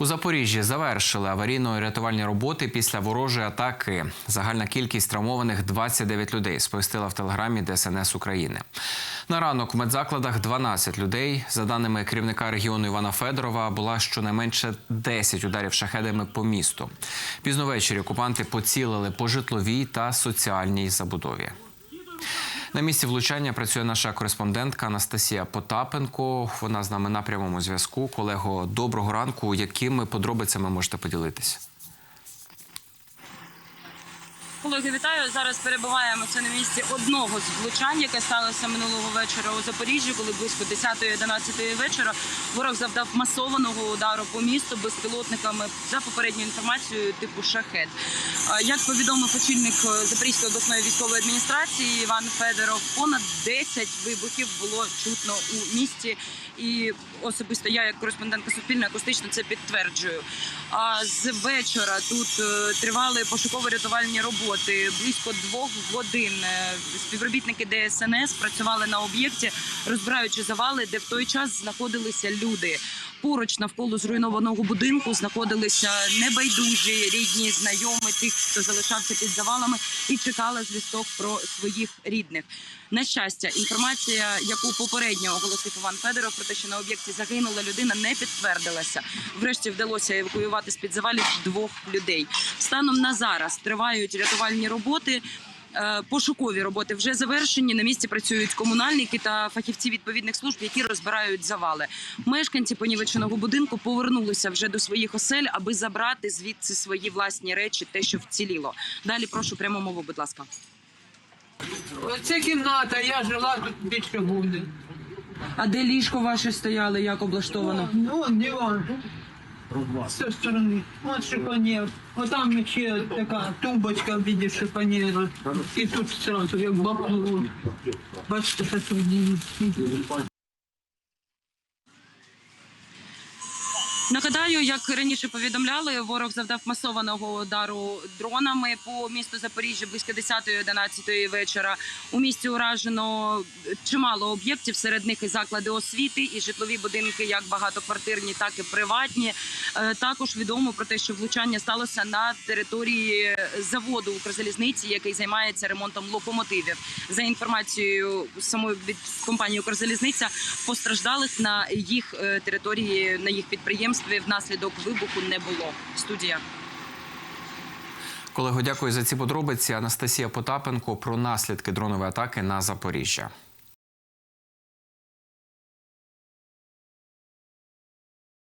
У Запоріжжі завершили аварійно-рятувальні роботи після ворожої атаки. Загальна кількість травмованих 29 людей. Сповістила в телеграмі ДСНС України. На ранок в медзакладах 12 людей. За даними керівника регіону Івана Федорова, була щонайменше 10 ударів шахедами по місту. Пізно ввечері окупанти поцілили по житловій та соціальній забудові. На місці влучання працює наша кореспондентка Анастасія Потапенко. Вона з нами на прямому зв'язку. Колего, доброго ранку. Якими подробицями можете поділитися? Колеги, вітаю. Зараз перебуваємо це на місці одного з влучань, яке сталося минулого вечора у Запоріжжі, коли близько 10-11 вечора ворог завдав масованого удару по місту безпілотниками за попередньою інформацією типу шахет. Як повідомив очільник е, Запорізької обласної військової адміністрації Іван Федоров, понад 10 вибухів було чутно у місті, і особисто я, як кореспондентка Суспільне, акустично це підтверджую. А з вечора тут е, тривали пошуково-рятувальні роботи. Близько двох годин е, співробітники ДСНС працювали на об'єкті, розбираючи завали, де в той час знаходилися люди. Поруч навколо зруйнованого будинку знаходилися небайдужі рідні, знайомі тих, хто залишався під завалами, і чекали звісток про своїх рідних. На щастя, інформація, яку попередньо оголосив Іван Федоров, про те, що на об'єкті загинула людина, не підтвердилася. Врешті вдалося евакуювати з під завалів двох людей. Станом на зараз тривають рятувальні роботи. Е, Пошукові роботи вже завершені. На місці працюють комунальники та фахівці відповідних служб, які розбирають завали. Мешканці понівеченого будинку повернулися вже до своїх осель, аби забрати звідси свої власні речі, те, що вціліло. Далі прошу прямо мову, будь ласка. Оце кімната, я жила тут більше года. А де ліжко ваше стояло? Як облаштовано? Ну, диван. З цієї сторони. От шифонер. Там ще така тумбочка в виді шифонера. І тут сразу, як бабло. Бачите, що тут дивіться. Нагадаю, як раніше повідомляли, ворог завдав масованого удару дронами по місту Запоріжжя близько 10-11 вечора. У місті уражено чимало об'єктів. Серед них і заклади освіти, і житлові будинки, як багатоквартирні, так і приватні. Е, Також відомо про те, що влучання сталося на території заводу Укрзалізниці, який займається ремонтом локомотивів. За інформацією самої від компанії Укрзалізниця, постраждалих на їх е, території, на їх підприємстві внаслідок вибуху не було. Студія. Колего, дякую за ці подробиці. Анастасія Потапенко про наслідки дронової атаки на Запоріжжя.